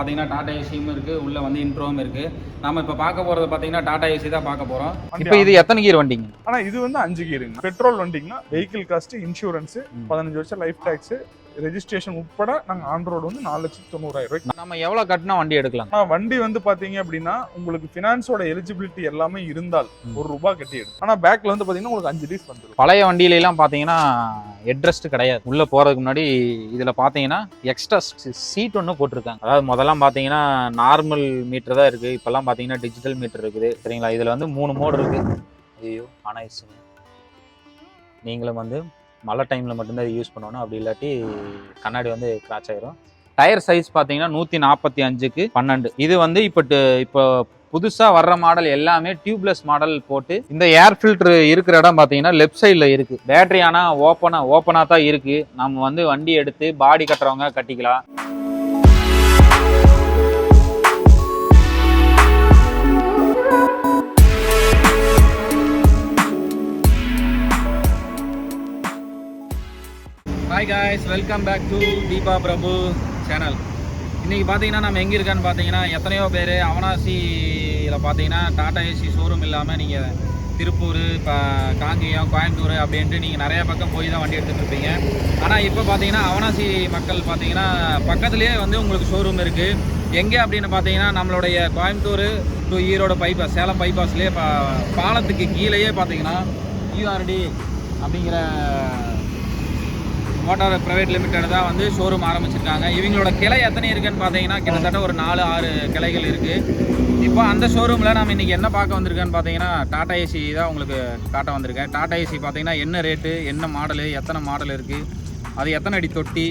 பார்த்தீங்கன்னா டாடா ஏசியும் இருக்குது உள்ளே வந்து இன்ட்ரோவும் இருக்குது நம்ம இப்போ பார்க்க போகிறது பார்த்தீங்கன்னா டாடா ஏசி தான் பார்க்க போகிறோம் இப்போ இது எத்தனை கீர் வண்டிங்க? ஆனா இது வந்து அஞ்சு கீருங்க பெட்ரோல் வண்டிங்கன்னா வெஹிக்கிள் காஸ்ட் இன்சூரன்ஸ் பதினஞ்சு வருஷம் லைஃப் டாக்ஸ் ரெஜிஸ்ட்ரேஷன் உட்பட நாங்க ஆன் ரோடு வந்து நாலு லட்சத்தி தொண்ணூறாயிரம் ரூபாய்க்கு நம்ம எவ்வளோ கட்டினா வண்டி எடுக்கலாம்? வண்டி வந்து பாத்தீங்க அப்படின்னா உங்களுக்கு பினான்ஸோட எலிஜிபிலிட்டி எல்லாமே இருந்தால். ஒரு ரூபாய் கட்டி எடுக்கும் ஆனா பேக்ல வந்து பாத்தீங்கன்னா உங்களுக்கு அஞ்சு லீஸ் வந்துடும் பழைய வண்டியிலலாம் பார்த்தீங்கன்னா ஹெட்ரெஸ்ட் கிடையாது. உள்ளே போகிறதுக்கு முன்னாடி இதில் பார்த்தீங்கன்னா எக்ஸ்ட்ரா சீட் ஒன்று போட்டிருக்காங்க. அதாவது முதல்லாம் பார்த்தீங்கன்னா நார்மல் மீட்டர் தான் இருக்குது இப்போல்லாம் பார்த்தீங்கன்னா டிஜிட்டல் மீட்டர் இருக்குது. சரிங்களா? இதில் வந்து மூணு மோடு இருக்குது ஐயோ அனாயிடுச்சுங்க நீங்களும் வந்து மழை டைமில் மட்டும்தான் இது யூஸ் பண்ணணும். அப்படி இல்லாட்டி கண்ணாடி வந்து கிராச் ஆயிரும். டயர் சைஸ் பார்த்தீங்கன்னா நூற்றி நாற்பத்தி அஞ்சுக்கு பன்னெண்டு. இது வந்து இப்போ இப்போ புதுசாக வர்ற மாடல் எல்லாமே டியூப்லெஸ் மாடல் போட்டு இந்த ஏர் ஃபில்டர் இருக்கிற இடம் பார்த்தீங்கன்னா லெஃப்ட் சைடில் இருக்குது பேட்டரி ஆனால் ஓப்பனாக ஓப்பனாக தான் இருக்குது நம்ம வந்து வண்டி எடுத்து பாடி கட்டுறவங்க கட்டிக்கலாம். Hi guys welcome back to Deepa Prabhu channel இன்றைக்கி பார்த்தீங்கன்னா நம்ம எங்கே இருக்கான்னு பார்த்தீங்கன்னா எத்தனையோ பேர் அவனாசியில் பார்த்தீங்கன்னா டாடா ஏசி ஷோரூம் இல்லாமல் நீங்கள் திருப்பூர் இப்போ காங்கேயம் கோயம்புத்தூர் அப்படின்ட்டு நீங்கள் நிறையா பக்கம் போய் தான் வண்டி எடுத்துகிட்டு இருப்பீங்க. ஆனால் இப்போ பார்த்தீங்கன்னா அவனாசி மக்கள் பார்த்தீங்கன்னா பக்கத்துலேயே வந்து உங்களுக்கு ஷோரூம் இருக்குது எங்கே அப்படின்னு பார்த்தீங்கன்னா நம்மளுடைய கோயம்புத்தூர் டு ஈரோடு பைபாஸ் சேலம் பைபாஸ்லேயே பா பாலத்துக்கு கீழேயே பார்த்தீங்கன்னா யூஆர்டி அப்படிங்கிற மோட்டார் பிரைவேட் லிமிடெட் தான் வந்து ஷோரூம் ஆரம்பிச்சிருக்காங்க. இவங்களோட கிளை எத்தனை இருக்குன்னு பார்த்தீங்கன்னா கிட்டத்தட்ட ஒரு நாலு ஆறு கிளைகள் இருக்குது இப்போ அந்த ஷோரூமில் நம்ம இன்றைக்கி என்ன பார்க்க வந்திருக்கேன்னு பார்த்தீங்கன்னா டாடா ஏசி தான் உங்களுக்கு காட்ட வந்திருக்கேன். டாடா ஏசி பார்த்தீங்கன்னா என்ன ரேட்டு என்ன மாடலு எத்தனை மாடல் இருக்குது அது எத்தனை அடி தொட்டி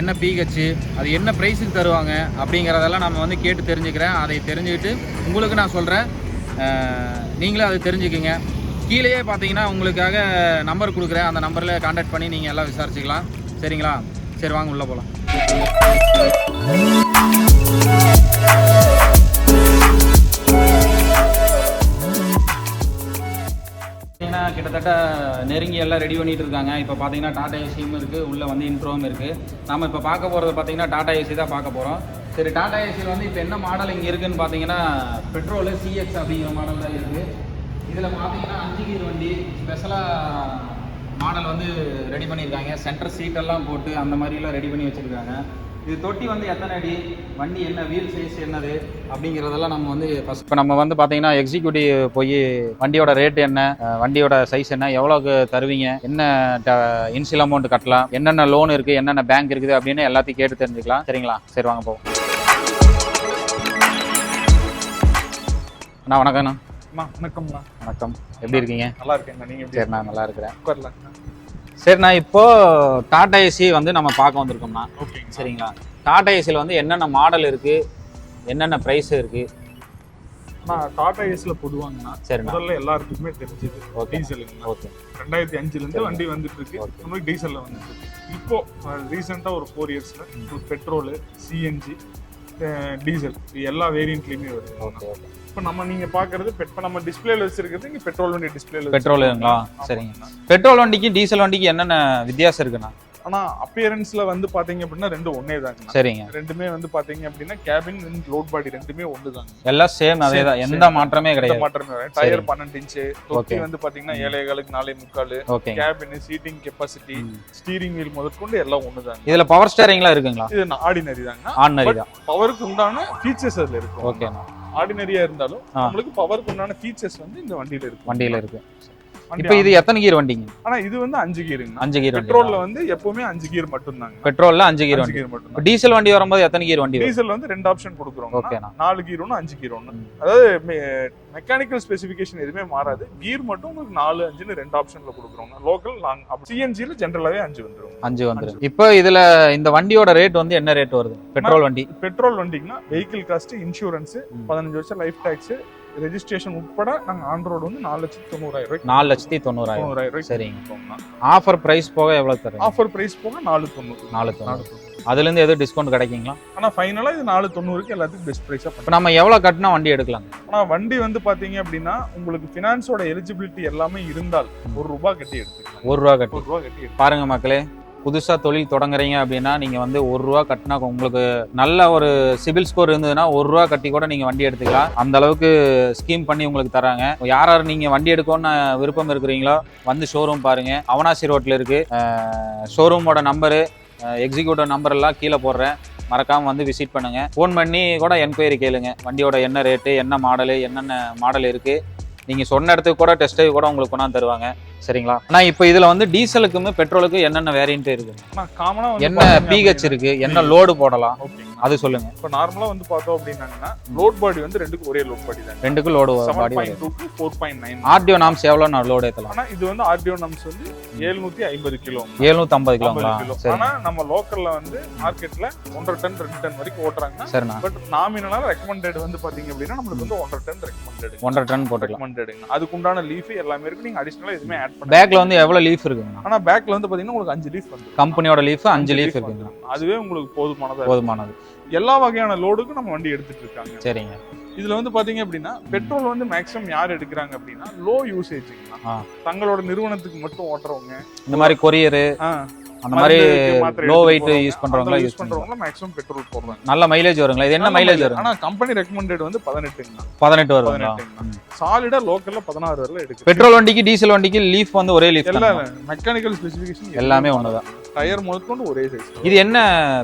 என்ன பிஹெச்சு அது என்ன ப்ரைஸுக்கு தருவாங்க அப்படிங்கிறதெல்லாம் நம்ம வந்து கேட்டு தெரிஞ்சுக்கிறேன். அதை தெரிஞ்சுக்கிட்டு உங்களுக்கு நான் சொல்கிறேன் நீங்களும் அதை தெரிஞ்சுக்குங்க. கீழேயே பார்த்தீங்கன்னா உங்களுக்காக நம்பர் கொடுக்குறேன். அந்த நம்பரில் காண்டாக்ட் பண்ணி நீங்கள் எல்லாம் விசாரிச்சுக்கலாம். சரிங்களா? சரி வாங்க உள்ளே போகலாம் பார்த்தீங்கன்னா கிட்டத்தட்ட நெருங்கி எல்லாம் ரெடி பண்ணிட்டு இருக்காங்க. இப்போ பார்த்தீங்கன்னா டாடா ஏசியும் இருக்குது உள்ளே வந்து இன்ட்ரோவும் இருக்குது நம்ம இப்போ பார்க்க போகிறது பார்த்தீங்கன்னா டாடா ஏசி தான் பார்க்க போகிறோம் சரி டாடா ஏசியில் வந்து இப்போ என்ன மாடல் இங்கே இருக்குதுன்னு பார்த்தீங்கன்னா பெட்ரோலு சிஎக்ஸ் அப்படிங்கிற மாடல் தான் இருக்குது இதில் பார்த்தீங்கன்னா அஞ்சு கீர் வண்டி ஸ்பெஷலாக மாடல் வந்து ரெடி பண்ணியிருக்காங்க. சென்டர் சீட்டெல்லாம் போட்டு அந்த மாதிரிலாம் ரெடி பண்ணி வச்சுருக்காங்க. இது தொட்டி வந்து எத்தனை அடி வண்டி என்ன வீல் சைஸ் என்னது அப்படிங்கிறதெல்லாம் நம்ம வந்து ஃபஸ்ட் இப்போ நம்ம வந்து பார்த்தீங்கன்னா எக்ஸிக்யூட்டிவ் போய் வண்டியோட ரேட் என்ன வண்டியோட சைஸ் என்ன எவ்வளோக்கு தருவீங்க என்ன இன்சியல் அமௌண்ட் கட்டலாம் என்னென்ன லோன் இருக்குது என்னென்ன பேங்க் இருக்குது அப்படின்னு எல்லாத்தையும் கேட்டு தெரிஞ்சுக்கலாம். சரிங்களா? சரி வாங்க போவோம். அண்ணா வணக்கம்ண்ணா. அம்மா வணக்கம்ண்ணா வணக்கம். எப்படி இருக்கீங்க? நல்லா இருக்கேங்க நீங்க எப்படி சரி நான் நல்லா இருக்கிறேன். உட்காரலாங்க சரிண்ணா இப்போ டாடா ஏசி வந்து நம்ம பார்க்க வந்திருக்கோம்ண்ணா. ஓகேங்க சரிங்களா? டாடா ஏசியில் வந்து என்னென்ன மாடல் இருக்கு? என்னென்ன ப்ரைஸ் இருக்கு? நான் டாடா ஏஸ்ல பொதுவாங்கண்ணா சரிண்ணா. முதல்ல எல்லாருக்குமே தெரிஞ்சது. ஓகே. டீசலுங்கண்ணா ஓகே. ரெண்டாயிரத்தி அஞ்சுல இருந்து வண்டி வந்துட்டு இருக்கு மாதிரி டீசல்ல வந்துட்டு இருக்கு இப்போ ரீசெண்டா ஒரு ஃபோர் இயர்ஸ்ல பெட்ரோல் சிஎன்ஜி டீசல். எல்லா வேரியண்ட்லயுமே வருது. Okay okay. இப்போ நம்ம நீங்க பாக்குறது இப்போ நம்ம டிஸ்பிளேல வச்சிருக்கிறது இங்க பெட்ரோல் வண்டி டிஸ்பிளேல பெட்ரோலுங்களா சரிங்க. பெட்ரோல் வண்டிக்கும் டீசல் வண்டிக்கும் என்னென்ன வித்தியாசம் இருக்குண்ணா? ஆனா அப்பியரன்ஸ்ல வந்து பாத்தீங்க அப்படின்னா ரெண்டும் ஒன்னே தாங்க சரிங்க. ரெண்டுமே வந்து பாத்தீங்க அப்படின்னா கேபின் லோட் பாடி ரெண்டுமே ஒன்று தாங்க. எல்லாம் சேம் அதே தான். எந்த. மாற்றமே கிடையாது. மாற்றமே வராது. டயர். பன்னெண்டு இன்ச்சு தொட்டி. வந்து பாத்தீங்கன்னா ஏழே காலுக்கு நாலே முக்கால். Cabin seating capacity. Steering wheel முதற்கொண்டு எல்லாம் ஒன்று தாங்க. இதுல பவர் ஸ்டேரிங்லாம் இருக்குங்களா? இது ஆர்டினரி தாங்க ஆர்டினரி தான். பவருக்கு உண்டான ஃபீச்சர்ஸ் அதுல இருக்கும் ஓகேண்ணா ஆர்டினரியா இருந்தாலும். நம்மளுக்கு பவருக்கு உண்டான ஃபீச்சர்ஸ் வந்து இந்த வண்டியில இருக்கும் வண்டியில இருக்கு இப்போ இது எத்தனை கீர் வண்டிங்க? ஆனா இது வந்து அஞ்சு கீருங்க அஞ்சு கீர் பெட்ரோல்ல வந்து எப்பவுமே அஞ்சு கீர் மட்டும்தாங்க. பெட்ரோல்ல அஞ்சு கீர் வண்டி. மட்டும் டீசல் வண்டி வரும்போது எத்தனை கீர் வண்டி டீசல் வந்து ரெண்டு ஆப்ஷன் கொடுக்குறோம் ஓகேண்ணா நாலு கீர் ஒன்று அஞ்சு கீர் ஒன்று. அதாவது மெக்கானிக்கல் ஸ்பெசிஃபிகேஷன் எதுவுமே மாறாது. கீர் மட்டும் உங்களுக்கு நாலு அஞ்சுன்னு ரெண்டு ஆப்ஷன்ல கொடுக்குறோம் லோக்கல் லாங் சிஎன்ஜில ஜென்ரலாவே அஞ்சு வந்துரும். அஞ்சு வந்துடும் இப்போ இதுல இந்த வண்டியோட ரேட் வந்து என்ன ரேட் வருது? பெட்ரோல் வண்டி. பெட்ரோல் வண்டிங்கன்னா வெஹிக்கிள் காஸ்ட் இன்சூரன்ஸ். பதினஞ்சு வருஷம் லைஃப் டாக்ஸ் ரெஜிஸ்ட்ரேஷன் உட்பட நாங்க ஆன் ரோடு வந்து நாலு லட்சத்தி தொண்ணூறாயிரம் ரூபாய்க்கு நாலு லட்சத்தி தொண்ணூறாயிரம். தொண்ணூறாயிரம் ரூபாய்க்கு சரிங்க ஆஃபர் பிரைஸ் போக எவ்வளவு தருங்க ஆஃபர் பிரைஸ் போக நாலு தொண்ணூறு. நாலு தொண்ணூறு. தொண்ணூறு. அதுல இருந்து எதுவும் டிஸ்கவுண்ட் கிடைக்குங்களா? ஆனா ஃபைனலா இது நாலு தொண்ணூறுக்கு எல்லாத்துக்கும் பெஸ்ட் பிரைஸா இப்போ நம்ம எவ்வளவு கட்டினா வண்டி எடுக்கலாம்? ஆனா வண்டி வந்து பாத்தீங்க அப்படின்னா உங்களுக்கு பினான்ஸோட எலிஜிபிலிட்டி எல்லாமே இருந்தால் ஒரு ரூபாய் கட்டி எடுத்துக்கலாம். ஒரு ரூபா கட்டி. ஒரு ரூபாய் கட்டி பாருங்க மக்களே புதுசாக தொழில் தொடங்குறீங்க அப்படின்னா நீங்கள் வந்து ஒரு ரூபா கட்டினா உங்களுக்கு நல்ல ஒரு சிபில் ஸ்கோர் இருந்ததுன்னா ஒரு ரூபா கட்டி கூட நீங்கள் வண்டி எடுத்துக்கலாம். அந்த அளவுக்கு ஸ்கீம் பண்ணி உங்களுக்கு தராங்க. யார் யார் நீங்கள் வண்டி எடுக்கணும்னு விருப்பம் இருக்கிறீங்களோ வந்து ஷோரூம் பாருங்கள் அவனாசி ரோட்டில் இருக்குது ஷோரூமோட நம்பரு எக்ஸிக்யூட்டிவ் நம்பரெல்லாம் கீழே போடுறேன். மறக்காமல் வந்து விசிட் பண்ணுங்கள் ஃபோன் பண்ணி கூட என்கொயரி கேளுங்க. வண்டியோட என்ன ரேட்டு என்ன மாடலு என்னென்ன மாடல் இருக்குது நீங்கள் சொன்ன இடத்துக்கு கூட டெஸ்ட் ட்ரைவ் கூட உங்களுக்கு கொண்டாந்து தருவாங்க. சரிங்களா? ஆனா இப்போ இதுல வந்து டீசலுக்குமே பெட்ரோலுக்கு என்னென்ன வேரியன்ட் இருக்கு? ஆனா காமனா வந்து என்ன பிஹெச் இருக்கு? என்ன லோடு போடலாம்? அது சொல்லுங்க. இப்போ நார்மலா வந்து பார்த்தோம் அப்படின்னாங்கன்னா லோட் பாடி வந்து ரெண்டுக்கும் ஒரே லோட் பாடி தான் ரெண்டுக்கும் load body four point nine RTO norms எவ்வளோ நான் லோடு ஏற்றலாம் ஆனா இது வந்து ஆர்டிஓ நம்ஸ் வந்து எழுநூத்தி ஐம்பது கிலோ. எழுநூத்தி ஐம்பது கிலோ. சரி. ஆனா நம்ம லோக்கல்ல வந்து மார்க்கெட்ல ஒன்றரை டன் ரெண்டு டன் வரைக்கும் ஓட்டுறாங்க சரிண்ணா. பட் நாமினலா ரெக்கமெண்டட் வந்து பாத்தீங்க அப்படின்னா நம்மளுக்கு வந்து ஒன்றரை டன் ரெக்கமெண்டட் ஒன்றரை டன் போட்டுக்கலாம். ரெக்கமெண்டடுங்க அதுக்கு உண்டான லீஃப் எல்லாமே இருக்கு. நீங்க அடிஷனலா எதுவுமே ஆட் பண்ண பேக்ல வந்து எவ்வளவு லீஃப் இருக்குங்கண்ணா ஆனா பேக்ல வந்து பாத்தீங்கன்னா உங்களுக்கு அஞ்சு லீஃப் வந்து கம்பெனியோட லீஃப் அஞ்சு லீஃப் இருக்குங்க அதுவே உங்களுக்கு போதுமானதா. போதுமானது. எல்லா வகையான லோடுக்கும் நம்ம வண்டி எடுத்துட்டு இருக்காங்க. சரிங்க. இதுல வந்து பாத்தீங்க அப்படின்னா பெட்ரோல் வந்து மேக்ஸிமம் யார் எடுக்கிறாங்க அப்படின்னா லோ யூசேஜ்னா ஆ. தங்களோட நிறுவனத்துக்கு மட்டும் ஓட்டுறவங்க. இந்த மாதிரி கொரியரு அந்த மாதிரி லோ வெயிட் யூஸ் பண்றவங்களா அந்த யூஸ் பண்றவங்க பண்றவங்க மேக்ஸிமம் பெட்ரோல் போடுறாங்க நல்ல மைலேஜ் வருங்களா? இது என்ன மைலேஜ் வரும் ஆனா கம்பெனி ரெக்கமெண்டட் வந்து பதினெட்டுங்க. பதினெட்டு வருங்களா? பதினெட்டுங்க. சாலிடா லோக்கல்ல பதினாறு வரல எடுக்கு பெட்ரோல் வண்டிக்கு டீசல் வண்டிக்கு லீஃப் வந்து ஒரே லீஃப் எல்லா மெக்கானிக்கல் ஸ்பெசிஃபிகேஷன் எல்லாமே ஒண்ணுதான். டயர் முதற்கொண்டு ஒரே சைஸ் இது என்ன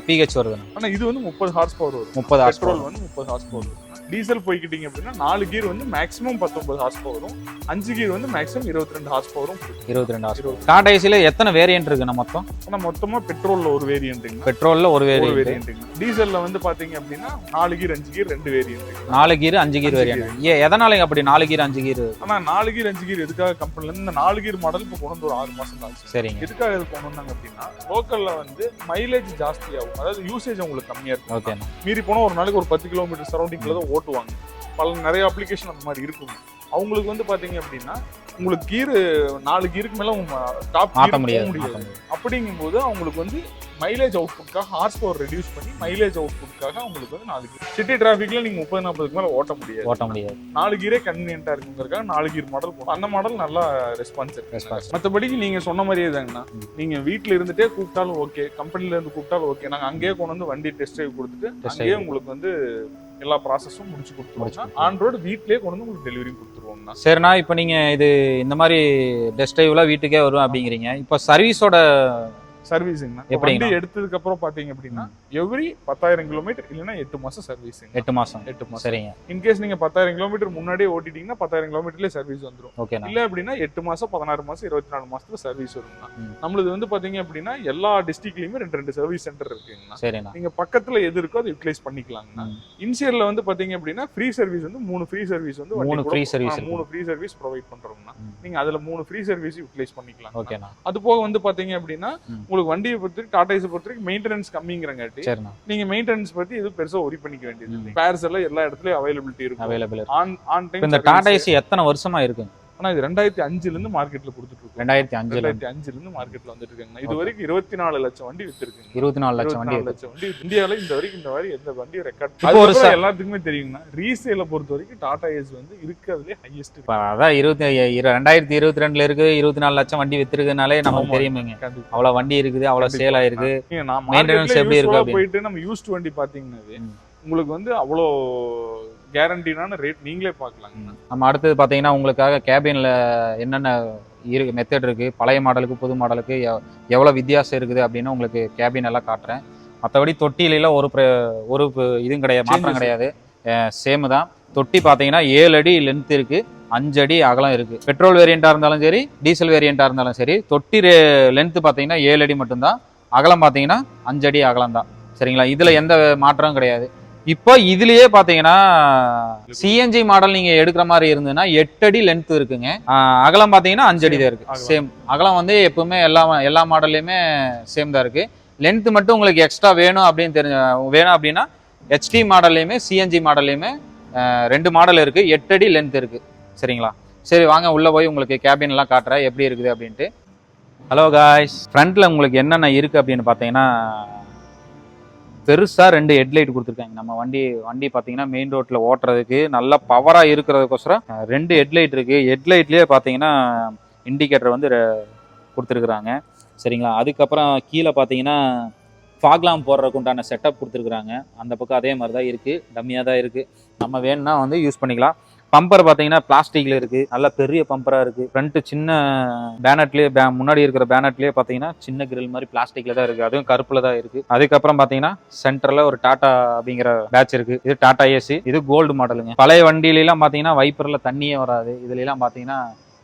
பிஹெச் வருது ஆனா இது வந்து முப்பது ஹார்ஸ் பவர் வரும். முப்பது ஹார்ஸ் பெட்ரோல் வந்து முப்பது ஹார்ஸ் பவர் வரும். டீசல் போய்க்கிட்டீங்க அப்படின்னா நாலு கீர் வந்து மேக்ஸிமம் பத்தொன்பது ஹார்ஸ் பவர் வரும். அஞ்சு கீர் வந்து மேக்ஸிமம் இருபத்தி ரெண்டு ஹார்ஸ் பவரும் இருபத்தி ரெண்டு ஹார்ஸ். டாடா ஏசில எத்தனை வேரியன்ட் இருக்குண்ணா மொத்தம்? ஆனா மொத்தமா பெட்ரோல்ல ஒரு வேரியன்ட்டுங்க பெட்ரோல்ல ஒரு வேரியன்ட் வேரியன்ட்டுங்க டீசல்ல வந்து பாத்தீங்க அப்படின்னா நாலு கீர் அஞ்சு கீர் ரெண்டு வேரியன்ட் நாலு கீர் அஞ்சு கீர் வேரியன்ட் ஏ எதனால அப்படி நாலு கீர் அஞ்சு கீர்? ஆனா நாலு கீர் அஞ்சு கீர் எதுக்காக கம்பெனில இருந்து இந்த நாலு கீர் மாடல் இப்போ கொண்டு வந்து ஒரு ஆறு மாசம் தான் சரிங்க. எதுக்காக இது கொண்டு வந்தாங்க அப்படின்னா லோக்கல்ல வந்து மைலேஜ் ஜாஸ்தியாகும். அதாவது யூசேஜ் உங்களுக்கு கம்மியா இருக்கும். ஓகேண்ணா மீறி போனா ஒரு நாளைக்கு ஒரு பத்து கிலோமீட்டர் சரௌண்டிங்ல தான் ஓட்டுவாங்க. பல நிறைய அப்ளிகேஷன் அந்த மாதிரி இருக்கும். அவங்களுக்கு வந்து பாத்தீங்க அப்படின்னா உங்களுக்கு கீர் நாலு கீருக்கு மேல டாப் மாத்த முடியாது. அப்படிங்கும்போது அவங்களுக்கு வந்து மைலேஜ் அவுட்புட்காக ஹார்ஸ் பவர் ரெடியூஸ் பண்ணி மைலேஜ் அவுட்புட்காக அவங்களுக்கு வந்து நாலு கீர் சிட்டி டிராஃபிக்ல நீங்க முப்பது நாற்பதுக்கு மேல ஓட்ட முடியாது. ஓட்ட முடியாது. நாலு கீரே கன்வீனியன்ட்டா இருக்குங்கிறதுக்காக நாலு கீர் மாடல் போடும் அந்த மாடல் நல்லா ரெஸ்பான்ஸ் இருக்கு. மற்றபடிக்கு நீங்க சொன்ன மாதிரியே தாங்கண்ணா. நீங்க வீட்ல இருந்துட்டே கூப்பிட்டாலும் ஓகே கம்பெனில இருந்து கூப்பிட்டாலும் ஓகே நாங்க அங்கேயே கொண்டு வந்து வண்டி டெஸ்ட் டிரைவ் கொடுத்துட்டு அங்கேயே. உங்களுக்கு வந்து எல்லா ப்ராசஸும் முடிச்சு கொடுத்துருவோம் ரோடு வீட்லயே கொண்டு வந்து உங்களுக்கு டெலிவரி கொடுத்துருவோம்னா சரிண்ணா இப்போ நீங்க இது இந்த மாதிரி டெஸ்ட் டிரைவ்லாம் வீட்டுக்கே வரும் அப்படிங்கிறீங்க. இப்போ சர்வீஸோட எப்படிங்கண்ணா? வண்டி எடுத்ததுக்கு அப்புறம் பாத்தீங்க அப்படின்னா எவ்ரி பத்தாயிரம் கிலோமீட்டர் இல்லைன்னா எட்டு மாசம் சர்வீஸுங்க எட்டு மாசம். எட்டு மாசம். சரிங்க. இன்கேஸ் நீங்க பத்தாயிரம் கிலோமீட்டர் முன்னாடியே ஓட்டிட்டீங்கன்னா பத்தாயிரம் கிலோமீட்டர்லேயே சர்வீஸ் வந்துரும். ஓகேண்ணா. இல்ல அப்படின்னா எட்டு மாசம் பதினாறு மாசம் இருபத்தி நாலு மாசத்துல சர்வீஸ் ம். நம்மளுது வந்து பாத்தீங்க அப்படின்னா எல்லா டிஸ்ட்ரிக்ட்லயுமே ரெண்டு ரெண்டு சர்வீஸ் சென்டர் இருக்குங்கண்ணா. நீங்க பக்கத்துல எது இருக்கோ அதை யூட்டிலைஸ் பண்ணிக்கலாங்கண்ணா. இன்சியர்ல வந்து பாத்தீங்க அப்படின்னா ஃப்ரீ சர்வீஸ் வந்து மூணு ஃப்ரீ சர்வீஸ் வந்து மூணு ஆ, இருக்கு. மூணு ஃப்ரீ சர்வீஸ் ப்ரொவைட் பண்றோம்னா. நீங்க அதுல மூணு ஃப்ரீ சர்வீஸ் யூட்டிலைஸ் பண்ணிக்கலாம் ஓகேண்ணா. அது போக வந்து பாத்தீங்க அப்படின்னா. உங்களுக்கு வண்டியை பொறுத்த வரைக்கும் டாடா ஏஸை பொறுத்த வரைக்கும் மெயின்டெனன்ஸ் கம்மிங்கிறங்காட்டி நீங்க மெயின்டெனன்ஸ் பத்தி எதுவும் பெருசா ஒரி பண்ணிக்க வேண்டியது. இல்லை பேர்ஸ் எல்லாம் எல்லா இடத்துலயும் அவைலபிலிட்டி இருக்கும். அவைலபிள் ஆன் ஆன் டைம் இந்த டாடா எத்தனை வருஷமா இருக்கு? ஆனா இது ரெண்டாயிரத்தி அஞ்சுல இருந்து மார்க்கெட்ல கொடுத்துட்டு இருக்கோம் ரெண்டாயிரத்தி அஞ்சுல. ரெண்டாயிரத்தி அஞ்சுல இருந்து மார்க்கெட்ல வந்துட்டு இருக்காங்க இது வரைக்கும் இருபத்தி நாலு லட்சம் வண்டி வித்துருக்குங்க. இருபத்தி நாலு லட்சம் வண்டி லட்சம் வண்டி இந்தியால இந்த வரைக்கும் இந்த மாதிரி எந்த வண்டியும் ரெக்கார்ட் எல்லாத்துக்குமே தெரியுங்கண்ணா. ரீசேல பொறுத்த வரைக்கும் டாடா ஏஸ் வந்து இருக்கிறதுலே ஹையஸ்ட் அதான் இருபத்தி இரு- ரெண்டாயிரத்தி இருபத்தி ரெண்டுல இருக்கு இருபத்தி நாலு லட்சம் வண்டி வித்துருக்குனாலே நமக்கு. தெரியுமேங்க. அவ்வளவு வண்டி இருக்குது அவ்வளவு கண்டிப்பா. சேல் ஆயிருக்கு. மார்க்கெட்ல எப்படி இருக்கு. போயிட்டு நம்ம யூஸ்ட் வண்டி பாத்தீங்கன்னாவே ம். உங்களுக்கு வந்து அவ்வளோ கேரண்டினான ரேட் நீங்களே பார்க்கலாங்கண்ணா நம்ம அடுத்தது பார்த்தீங்கன்னா உங்களுக்காக கேபின்ல என்னென்ன இருக்கு மெத்தட் இருக்கு பழைய மாடலுக்கு புது மாடலுக்கு எவ்- எவ்வளவு வித்தியாசம் இருக்குது அப்படின்னு உங்களுக்கு கேபின் எல்லாம் காட்டுறேன். மற்றபடி தொட்டியில ஒரு பிர- ஒரு இதுவும் கிடையாது மாற்றம். கிடையாது. சேம் தான். தொட்டி பார்த்தீங்கன்னா ஏழு அடி லென்த் இருக்கு அஞ்சு அடி அகலம் இருக்கு. பெட்ரோல் வேரியண்டா இருந்தாலும் சரி டீசல் வேரியண்டா இருந்தாலும் சரி தொட்டி லென்த் பார்த்தீங்கன்னா ஏழு அடி மட்டும்தான். அகலம் பார்த்தீங்கன்னா அஞ்சு அடி அகலம் தான். சரிங்களா? இதுல எந்த மாற்றமும் கிடையாது. இப்போ இதுலயே பாத்தீங்கன்னா சிஎன்ஜி மாடல் நீங்க எடுக்கிற மாதிரி இருந்ததுன்னா எட்டு அடி லென்த் இருக்குங்க. அகலம் பாத்தீங்கன்னா அஞ்சு அடி தான் இருக்கு. சேம் அகலம் வந்து எப்பவுமே எல்லா எல்லா மாடல்லையுமே சேம் தான் இருக்கு. லென்த் மட்டும் உங்களுக்கு எக்ஸ்ட்ரா வேணும் அப்படின்னு தெரிஞ்ச வேணும் அப்படின்னா ஹெச்டி மாடல்லையுமே சிஎன்ஜி மாடல்லையுமே ரெண்டு மாடல் இருக்கு. எட்டு அடி லென்த் இருக்கு. சரிங்களா? சரி வாங்க உள்ள போய் உங்களுக்கு கேபின் எல்லாம் காட்டுறேன். எப்படி இருக்குது அப்படின்ட்டு. ஹலோ காய்ஸ் ஃப்ரண்ட்ல உங்களுக்கு என்னென்ன இருக்கு அப்படின்னு பார்த்தீங்கன்னா பெருசாக ரெண்டு ஹெட்லைட் கொடுத்துருக்காங்க. நம்ம வண்டி வண்டி பார்த்தீங்கன்னா மெயின் ரோட்டில் ஓட்டுறதுக்கு நல்லா பவராக இருக்கிறதுக்கோசரம் ரெண்டு ஹெட்லைட் இருக்குது ஹெட்லைட்லேயே பார்த்தீங்கன்னா இண்டிகேட்டர் வந்து கொடுத்துருக்குறாங்க. சரிங்களா? அதுக்கப்புறம் கீழே பார்த்தீங்கன்னா ஃபாக்லாம் போடுறதுக்கு உண்டான செட்டப் கொடுத்துருக்குறாங்க. அந்த பக்கம் அதே மாதிரி தான் இருக்குது டம்மியாக தான் இருக்குது நம்ம வேணும்னா வந்து யூஸ் பண்ணிக்கலாம். பம்பர் பார்த்தீங்கன்னா பிளாஸ்டிக்கில் இருக்குது நல்ல பெரிய பம்பராக இருக்குது ஃப்ரண்ட்டு சின்ன பேனட்லேயே பே முன்னாடி இருக்கிற பேனட்லேயே பார்த்தீங்கன்னா சின்ன கிரில் மாதிரி பிளாஸ்டிக்கில் தான் இருக்குது அதுவும் கருப்பில் தான் இருக்குது அதுக்கப்புறம் பார்த்தீங்கன்னா சென்டர்ல ஒரு டாடா அப்படிங்கிற பேட்ச் இருக்குது இது டாடா ஏசி இது கோல்டு மாடலுங்க பழைய வண்டியிலலாம் பார்த்தீங்கன்னா வைப்பரில் தண்ணியே வராது. இதுலலாம் பார்த்தீங்கன்னா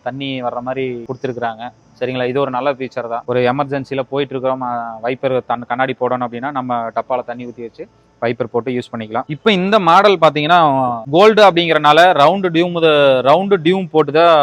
தண்ணி வர்ற மாதிரி கொடுத்துருக்குறாங்க. சரிங்களா? இது ஒரு நல்ல ஃபீச்சர் தான். ஒரு எமர்ஜென்சியில் போயிட்டு இருக்கிறோம். வைப்பர் தன் கண்ணாடி போடணும் அப்படின்னா நம்ம டப்பாவில் தண்ணி ஊற்றி வச்சு பைப்பர் போட்டு யூஸ் பண்ணிக்கலாம். இப்போ இந்த மாடல் பார்த்தீங்கன்னா கோல்டு அப்படிங்கிறனால ரவுண்டு டியூம் ரவுண்டு டியூம் போட்டு தான்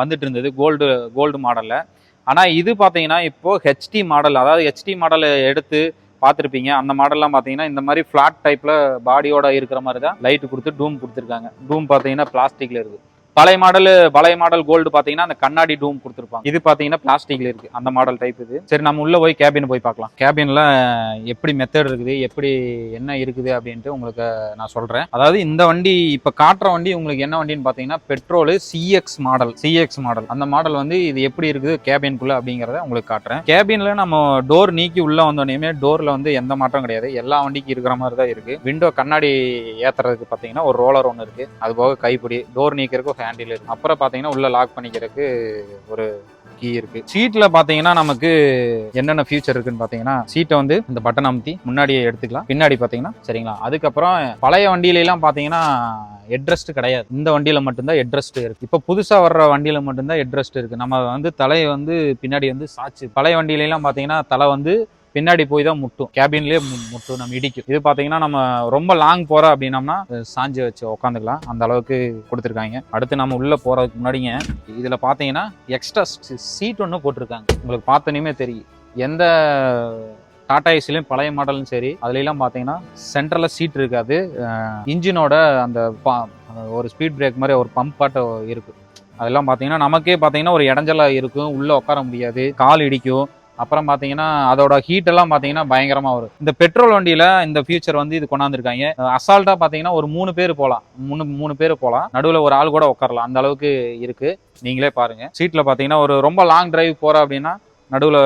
வந்துட்டு இருந்தது கோல்டு கோல்டு மாடலில் ஆனால் இது பார்த்தீங்கன்னா இப்போது ஹெச்டி மாடல் அதாவது ஹெச்டி மாடல் எடுத்து பார்த்துருப்பீங்க அந்த மாடல்லாம் பார்த்தீங்கன்னா இந்த மாதிரி ஃப்ளாட் டைப்பில் பாடியோட இருக்கிற மாதிரி தான் லைட்டு கொடுத்து டூம் கொடுத்துருக்காங்க. டூம் பார்த்தீங்கன்னா பிளாஸ்டிக்கில் இருக்குது பழைய மாடல் பழைய மாடல் கோல்டு பார்த்தீங்கன்னா அந்த கண்ணாடி டூம் கொடுத்துருப்பாங்க. இது பார்த்தீங்கன்னா பிளாஸ்டிக்ல இருக்கு. அந்த மாடல் டைப் இது. சரி நம்ம உள்ள போய் கேபின் போய் பார்க்கலாம். கேபின்ல எப்படி மெத்தட் இருக்குது எப்படி என்ன இருக்குது அப்படின்ட்டு உங்களுக்கு நான் சொல்றேன். அதாவது இந்த வண்டி இப்போ காட்டுற வண்டி உங்களுக்கு என்ன வண்டின்னு பார்த்தீங்கன்னா petrol CX model CX model அந்த மாடல் வந்து இது எப்படி இருக்குது கேபின்குள்ள அப்படிங்கிறத உங்களுக்கு காட்டுறேன். கேபின்ல நம்ம டோர் நீக்கி உள்ள வந்தோடனே டோர்ல வந்து எந்த மாற்றம் கிடையாது. எல்லா வண்டிக்கும் இருக்கிற மாதிரி தான் இருக்கு. விண்டோ கண்ணாடி ஏத்துறதுக்கு பார்த்தீங்கன்னா ஒரு ரோலர் ஒன்று இருக்கு. அது போக கைப்பிடி. டோர் நீக்கிறதுக்கு ஹேண்டில் இருக்கு. அப்புறம் பார்த்தீங்கன்னா உள்ள லாக் பண்ணிக்கிறதுக்கு ஒரு கீ இருக்கு. சீட்ல பாத்தீங்கன்னா நமக்கு என்னென்ன ஃபியூச்சர் இருக்குன்னு பாத்தீங்கன்னா சீட்டை வந்து இந்த பட்டன் அமுத்தி முன்னாடியே எடுத்துக்கலாம். பின்னாடி பாத்தீங்கன்னா சரிங்களா? அதுக்கப்புறம் பழைய வண்டியில எல்லாம் பாத்தீங்கன்னா ஹெட்ரெஸ்ட் கிடையாது. இந்த வண்டியில மட்டும்தான் ஹெட்ரெஸ்ட் இருக்கு. இப்போ புதுசா வர்ற வண்டியில மட்டும்தான் ஹெட்ரெஸ்ட் இருக்கு. நம்ம வந்து தலையை வந்து பின்னாடி வந்து சாச்சு. பழைய வண்டியில எல்லாம் பாத்தீங்கன்னா தலை வந்து பின்னாடி போய் தான் முட்டும். கேபின்லேயே முட்டும் நம்ம இடிக்கும். இது பார்த்தீங்கன்னா நம்ம ரொம்ப லாங் போகிறோம் அப்படின்னம்னா சாஞ்சு வச்சு உட்காந்துக்கலாம் அந்த அளவுக்கு கொடுத்துருக்காங்க. அடுத்து நம்ம உள்ளே போகிறதுக்கு முன்னாடிங்க இதில் பார்த்தீங்கன்னா எக்ஸ்ட்ரா சீட் ஒன்று போட்டிருக்காங்க. உங்களுக்கு பார்த்தோன்னே தெரியும். எந்த டாடா ஏசிலையும் பழைய மாடலும் சரி அதுலலாம் பார்த்தீங்கன்னா சென்டரில் சீட் இருக்காது. இன்ஜினோட அந்த ஒரு ஸ்பீட் பிரேக் மாதிரி ஒரு பம்ப் பாட்டை இருக்குது அதெல்லாம் பார்த்தீங்கன்னா நமக்கே பார்த்தீங்கன்னா ஒரு இடைஞ்சலாக இருக்கும். உள்ளே உட்கார முடியாது. கால் இடிக்கும். அப்புறம் பார்த்தீங்கன்னா அதோட ஹீட் எல்லாம் பார்த்தீங்கன்னா பயங்கரமாக வரும். இந்த பெட்ரோல் வண்டியில் இந்த ஃபியூச்சர் வந்து இது கொண்டாந்துருக்காங்க. அசால்ட்டாக பார்த்தீங்கன்னா ஒரு மூணு பேர் போகலாம் மூணு மூணு பேர் போகலாம் நடுவில் ஒரு ஆள் கூட உட்காரலாம் அந்த அளவுக்கு இருக்குது நீங்களே பாருங்கள் சீட்டில் பார்த்தீங்கன்னா ஒரு ரொம்ப லாங் டிரைவ் போகிற அப்படின்னா நடுவில்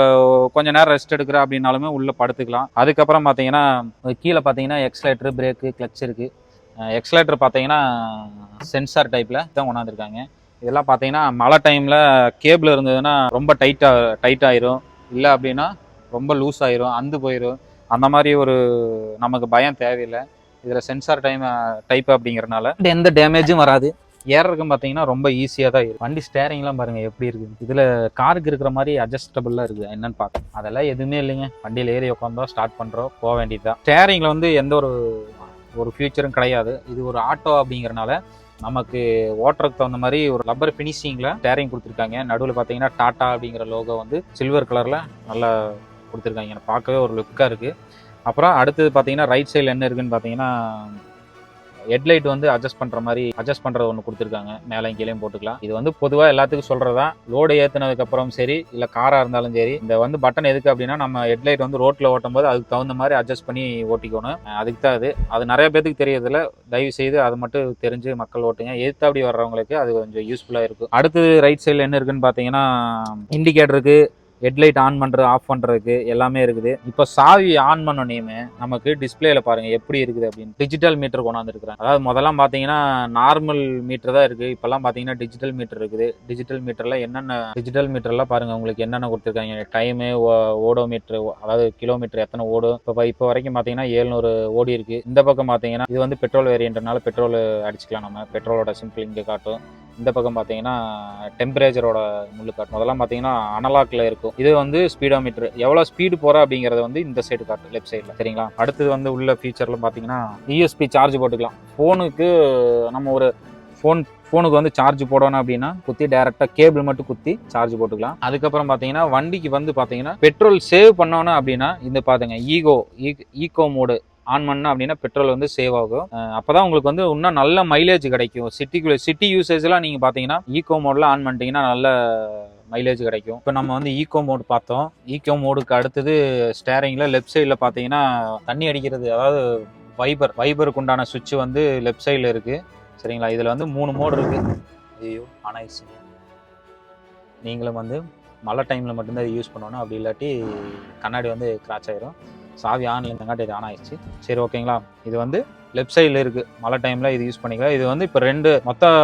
கொஞ்ச நேரம் ரெஸ்ட் எடுக்கிற அப்படின்னாலுமே உள்ளே படுத்துக்கலாம். அதுக்கப்புறம் பார்த்தீங்கன்னா கீழே பார்த்தீங்கன்னா எக்ஸ்லேட்டர் பிரேக்கு கிளச் இருக்குது எக்ஸ்லேட்டர் பார்த்தீங்கன்னா சென்சார் டைப்பில் தான் கொண்டாந்துருக்காங்க. இதெல்லாம் பார்த்தீங்கன்னா மழை டைமில் கேபிள் இருந்ததுன்னா ரொம்ப டைட்டாக டைட் ஆயிரும். இல்லை அப்படின்னா ரொம்ப லூஸ் ஆயிரும் அந்து போயிடும் அந்த மாதிரி ஒரு நமக்கு பயம் தேவையில்லை. இதில் சென்சார் டைம் டைப் அப்படிங்கிறனால எந்த டேமேஜும் வராது. ஏறதுக்கும் பார்த்தீங்கன்னா ரொம்ப ஈஸியாக தான் இருக்கும் வண்டி ஸ்டேரிங்லாம் பாருங்கள் எப்படி இருக்குது. இதில் காருக்கு இருக்கிற மாதிரி அட்ஜஸ்டபுளாக இருக்குது. என்னன்னு பார்க்க அதெல்லாம் எதுவுமே இல்லைங்க. வண்டியில் ஏறி உட்காந்தோம் ஸ்டார்ட் பண்ணுறோம் போக வேண்டியது தான் ஸ்டேரிங்கில் வந்து எந்த ஒரு ஒரு ஃபியூச்சரும் கிடையாது. இது ஒரு ஆட்டோ அப்படிங்கிறனால நமக்கு ஓட்டுறதுக்கு தகுந்த மாதிரி ஒரு ரப்பர் ஃபினிஷிங்கில் டேரிங் கொடுத்துருக்காங்க. நடுவில் பார்த்தீங்கன்னா டாட்டா அப்படிங்கிற லோகோ வந்து சில்வர் கலரில் நல்லா கொடுத்துருக்காங்க. பார்க்கவே ஒரு லுக்காக இருக்குது அப்புறம் அடுத்தது பார்த்தீங்கன்னா ரைட் சைடில் என்ன இருக்குன்னு பார்த்தீங்கன்னா ஹெட்லைட் வந்து அட்ஜஸ்ட் பண்ணுற மாதிரி அட்ஜஸ்ட் பண்ணுறது ஒன்று கொடுத்துருக்காங்க. மேலே கீழேயும் போட்டுக்கலாம். இது வந்து பொதுவாக எல்லாத்துக்கும் சொல்கிறதா லோடு ஏற்றுனதுக்கப்புறம் சரி இல்லை காராக இருந்தாலும் சரி இந்த வந்து பட்டன் எதுக்கு அப்படின்னா நம்ம ஹெட்லைட் வந்து ரோட்டில் ஓட்டும் போது அதுக்கு தகுந்த மாதிரி அட்ஜஸ்ட் பண்ணி ஓட்டிக்கணும். அதுக்கு தான் அது அது நிறைய பேத்துக்கு தெரியறதில்ல. தயவு செய்து அது மட்டும் தெரிஞ்சு மக்கள் ஓட்டுங்க. எதிர்த்து அப்படி வர்றவங்களுக்கு அது கொஞ்சம் யூஸ்ஃபுல்லாக இருக்கும். அடுத்தது ரைட் சைடில் என்ன இருக்குன்னு பார்த்தீங்கன்னா இண்டிகேட்டருக்கு ஹெட்லைட் ஆன் பண்ணுறது ஆஃப் பண்ணுறதுக்கு எல்லாமே இருக்குது. இப்போ சாவி ஆன் பண்ணோன்னே நமக்கு டிஸ்பிளேல பாருங்கள் எப்படி இருக்குது அப்படின்னு. டிஜிட்டல் மீட்டர் கொண்டாந்துருக்குறாங்க. அதாவது முதல்லாம் பார்த்தீங்கன்னா நார்மல் மீட்டர் தான் இருக்குது இப்போல்லாம் பார்த்தீங்கன்னா டிஜிட்டல் மீட்டர் இருக்குது. டிஜிட்டல் மீட்டரில் என்னென்ன டிஜிட்டல் மீட்டர்லாம் பாருங்கள் உங்களுக்கு என்னென்ன கொடுத்துருக்காங்க. டைமு ஓடோ மீட்ரு அதாவது கிலோமீட்டர் எத்தனை ஓடும். இப்போ இப்போ வரைக்கும் பார்த்தீங்கன்னா ஏழ்நூறு ஓடி இருக்குது இந்த பக்கம் பார்த்தீங்கன்னா இது வந்து பெட்ரோல் வேரியன்ட்னால பெட்ரோல் அடிச்சுக்கலாம் நம்ம. பெட்ரோலோட சிம்பிள் இங்கே காட்டும். இந்த பக்கம் பார்த்தீங்கன்னா டெம்பரேச்சரோட முள்ளு காட்டும் அதெல்லாம் பார்த்தீங்கன்னா அனலாக்ல இருக்கும். இது வந்து ஸ்பீடோமீட்டர் எவ்வளோ ஸ்பீடு போகிற அப்படிங்கிறத வந்து இந்த சைடு காட்டும் லெஃப்ட் சைடில் சரிங்களா? அடுத்தது வந்து உள்ள ஃபீச்சர்ல பார்த்தீங்கன்னா யூஎஸ்பி சார்ஜ் போட்டுக்கலாம். ஃபோனுக்கு நம்ம ஒரு ஃபோன் ஃபோனுக்கு வந்து சார்ஜ் போடணும் அப்படின்னா குத்தி டேரெக்டாக கேபிள் மட்டும் குத்தி சார்ஜ் போட்டுக்கலாம். அதுக்கப்புறம் பார்த்தீங்கன்னா வண்டிக்கு வந்து பார்த்தீங்கன்னா பெட்ரோல் சேவ் பண்ணணும் அப்படின்னா இந்த பார்த்துங்க eco eco e-, mode on பண்ணால் அப்படின்னா பெட்ரோல் வந்து சேவ் ஆகும். அப்போதான் உங்களுக்கு வந்து இன்னும் நல்ல மைலேஜ் கிடைக்கும். சிட்டிக்குள்ளே சிட்டி யூசேஜ்லாம் நீங்கள் பார்த்தீங்கன்னா ஈகோ மோட்ல ஆன் பண்ணிட்டீங்கன்னா நல்ல மைலேஜ் கிடைக்கும். இப்போ நம்ம வந்து ஈகோ மோட் பார்த்தோம். ஈகோ மோடுக்கு அடுத்தது ஸ்டேரிங்கில் லெஃப்ட் சைடில் பார்த்தீங்கன்னா தண்ணி அடிக்கிறது அதாவது வைபர் வைபருக்கு உண்டான சுவிட்ச் வந்து லெஃப்ட் சைடில் இருக்குது சரிங்களா? இதில் வந்து மூணு மோடு இருக்குது ஐயோ ஆனாயிடுச்சு நீங்களும் வந்து மழை டைமில் மட்டும்தான் இது யூஸ் பண்ணணும். அப்படி இல்லாட்டி கண்ணாடி வந்து கிராச் ஆயிரும். சாவி ஆன்ல இருந்தங்காட்டி இது ஆன் ஆயிடுச்சு. சரி ஓகேங்களா? இது வந்து லெஃப்ட் சைடில் இருக்குது மழை டைமில் இது யூஸ் பண்ணிக்கலாம். இது வந்து இப்போ ரெண்டு மொத்தம்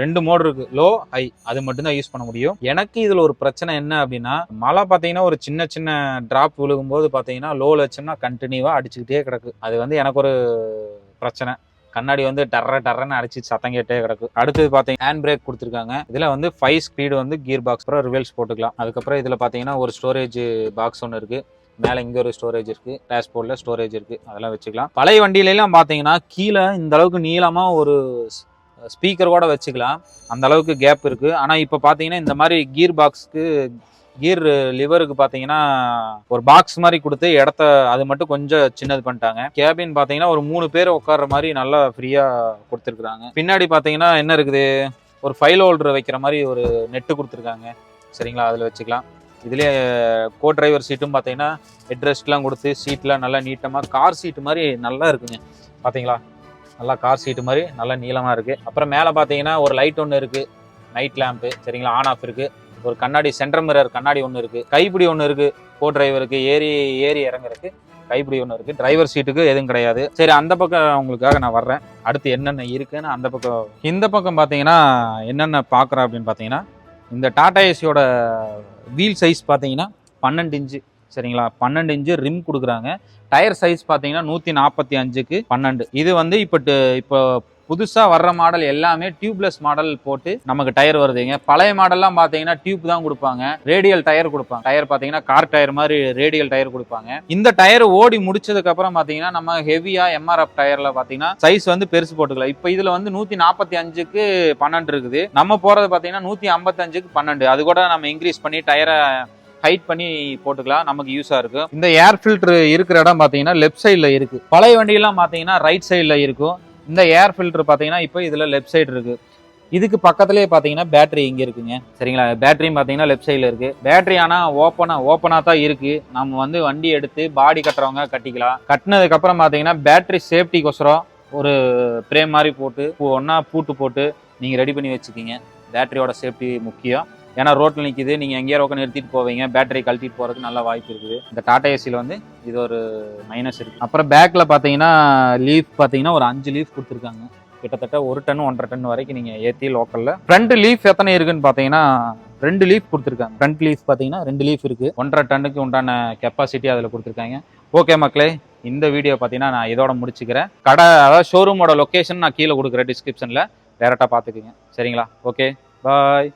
ரெண்டு மோடு இருக்குது லோ ஹை அது மட்டும்தான் யூஸ் பண்ண முடியும். எனக்கு இதில் ஒரு பிரச்சனை என்ன அப்படின்னா மழை பார்த்தீங்கன்னா ஒரு சின்ன சின்ன ட்ராப் விழுகும்போது பார்த்தீங்கன்னா லோவில் வச்சோம்னா கண்டினியூவாக அடிச்சுக்கிட்டே கிடக்கு. அது வந்து எனக்கு ஒரு பிரச்சனை. கண்ணாடி வந்து டர்ற டர்றன்னு அடிச்சு சத்தம் கேட்டே கிடக்கு. அடுத்தது பார்த்தீங்கன்னா ஹேண்ட் பிரேக் கொடுத்துருக்காங்க. இதில் வந்து ஃபைவ் ஸ்பீடு வந்து கியர் பாக்ஸ் அப்புறம் ரிவல்ஸ் போட்டுக்கலாம். அதுக்கப்புறம் இதில் பார்த்தீங்கன்னா ஒரு ஸ்டோரேஜ் பாக்ஸ் ஒன்று இருக்குது மேலே இங்கே ஒரு ஸ்டோரேஜ் இருக்குது டேஷ்போர்டில் ஸ்டோரேஜ் இருக்குது அதெல்லாம் வச்சுக்கலாம். பழைய வண்டியிலலாம் பார்த்தீங்கன்னா கீழே இந்த அளவுக்கு நீளமாக ஒரு ஸ்பீக்கர் கூட வச்சுக்கலாம். அந்த அளவுக்கு கேப் இருக்குது ஆனால் இப்போ பார்த்தீங்கன்னா இந்த மாதிரி கீர் பாக்ஸ்க்கு கீர் லிவருக்கு பார்த்தீங்கன்னா ஒரு பாக்ஸ் மாதிரி கொடுத்து இடத்த அது மட்டும் கொஞ்சம் சின்னது பண்ணிட்டாங்க. கேபின் பார்த்தீங்கன்னா ஒரு மூணு பேர் உட்கார்ற மாதிரி நல்லா ஃப்ரீயாக கொடுத்துருக்குறாங்க. பின்னாடி பார்த்தீங்கன்னா என்ன இருக்குது? ஒரு ஃபைல் ஹோல்டர் வைக்கிற மாதிரி ஒரு நெட்டு கொடுத்துருக்காங்க. சரிங்களா? அதில் வச்சுக்கலாம். இதுலேயே கோ டிரைவர் சீட்டும் பார்த்தீங்கன்னா ஹெட்ரெஸ்ட்லாம் கொடுத்து சீட்லாம் நல்லா நீட்டமாக கார் சீட்டு மாதிரி நல்லா இருக்குங்க. பார்த்தீங்களா? நல்லா கார் சீட்டு மாதிரி நல்லா நீளமாக இருக்குது அப்புறம் மேலே பார்த்தீங்கன்னா ஒரு லைட் ஒன்று இருக்குது நைட் லேம்ப்பு சரிங்களா? ஆன் ஆஃப் இருக்குது ஒரு கண்ணாடி சென்டர் மிரர் கண்ணாடி ஒன்று இருக்குது கைப்பிடி ஒன்று இருக்குது கோ டிரைவருக்கு ஏறி ஏறி இறங்குறதுக்கு கைப்பிடி ஒன்று இருக்குது டிரைவர் சீட்டுக்கு எதுவும் கிடையாது. சரி அந்த பக்கம் உங்களுக்காக நான் வர்றேன். அடுத்து என்னென்ன இருக்குன்னு அந்த பக்கம். இந்த பக்கம் பார்த்தீங்கன்னா என்னென்ன பார்க்குறேன் அப்படின்னு பார்த்தீங்கன்னா இந்த டாடா ஏசியோட வீல் சைஸ் பார்த்தீங்கன்னா பன்னெண்டு இன்ச்சு சரிங்களா? பன்னெண்டு இன்ச்சு ரிம் கொடுக்குறாங்க. டயர் சைஸ் பார்த்தீங்கன்னா நூற்றி நாற்பத்தி அஞ்சுக்கு பன்னெண்டு. இது வந்து இப்போ இப்போ புதுசாக வர்ற மாடல் எல்லாமே டியூப்லெஸ் மாடல் போட்டு நமக்கு டயர் வருதுங்க. பழைய மாடல்லாம் பார்த்தீங்கன்னா டியூப் தான் கொடுப்பாங்க. ரேடியல் டயர் கொடுப்பாங்க. டயர் பார்த்தீங்கன்னா கார் டயர் மாதிரி ரேடியல் டயர் கொடுப்பாங்க. இந்த டயர் ஓடி முடிச்சதுக்கு அப்புறம் பார்த்தீங்கன்னா நம்ம ஹெவியாக எம்ஆர்எஃப் டயரில் பார்த்தீங்கன்னா சைஸ் வந்து பெருசு போட்டுக்கலாம். இப்போ இதில் வந்து நூற்றி நாற்பத்தி அஞ்சுக்கு பன்னெண்டு இருக்குது. நம்ம போகிறது பார்த்தீங்கன்னா நூற்றி ஐம்பத்தஞ்சுக்கு பன்னெண்டு. அது கூட நம்ம இன்க்ரீஸ் பண்ணி டயரை ஹைட் பண்ணி போட்டுக்கலாம். நமக்கு யூஸாக இருக்கும். இந்த ஏர் ஃபில்டர் இருக்கிற இடம் பார்த்தீங்கன்னா லெஃப்ட் சைடில் இருக்குது பழைய வண்டியெல்லாம் பார்த்தீங்கன்னா ரைட் சைடில் இருக்கும். இந்த ஏர் ஃபில்டர் பார்த்தீங்கன்னா இப்போ இதில் லெஃப்ட் சைடு இருக்குது இதுக்கு பக்கத்துலேயே பார்த்தீங்கன்னா பேட்டரி இங்கே இருக்குங்க. சரிங்களா? பேட்டரியும் பார்த்தீங்கன்னா லெஃப்ட் சைடில் இருக்குது பேட்டரி ஆனால் ஓப்பனாக ஓப்பனாக தான் இருக்குது நம்ம வந்து வண்டி எடுத்து பாடி கட்டுறவங்க கட்டிக்கலாம். கட்டினதுக்கப்புறம் பார்த்தீங்கன்னா பேட்டரி சேஃப்டிக்கொசரம் ஒரு ப்ரேம் மாதிரி போட்டு ஒன்றா பூட்டு போட்டு நீங்கள் ரெடி பண்ணி வச்சுக்கிங்க. பேட்டரியோட சேஃப்டி முக்கியம். ஏன்னா ரோட்டில் நிற்கிது நீங்கள் எங்கேயோ உட்காந்து நிறுத்திட்டு போவீங்க. பேட்டரி கழட்டிட்டு போகிறதுக்கு நல்ல வாய்ப்பு இருக்குது. இந்த டாடா ஏசியில் வந்து இது ஒரு மைனஸ் இருக்குது அப்புறம் பேக்கில் பார்த்தீங்கன்னா லீஃப் பார்த்தீங்கன்னா ஒரு அஞ்சு லீஃப் கொடுத்துருக்காங்க. கிட்டத்தட்ட ஒரு டன் ஒன்றரை டன் வரைக்கும் நீங்கள் ஏற்றி லோக்கலில் ஃப்ரண்ட் லீஃப் எத்தனை இருக்குன்னு பார்த்தீங்கன்னா ரெண்டு லீஃப் கொடுத்துருக்காங்க. ஃப்ரண்ட் லீஃப் பார்த்தீங்கன்னா ரெண்டு லீஃப் இருக்குது ஒன்றரை டன்னுக்கு உண்டான கெப்பாசிட்டி அதில் கொடுத்துருக்காங்க. ஓகே மக்களே இந்த வீடியோ பார்த்தீங்கன்னா நான் இதோட முடிச்சுக்கிறேன். கடை அதாவது ஷோரூமோட லொக்கேஷன் நான் கீழே கொடுக்குறேன் டிஸ்கிரிப்ஷனில் டேரெக்டாக பார்த்துக்குங்க சரிங்களா? Okay bye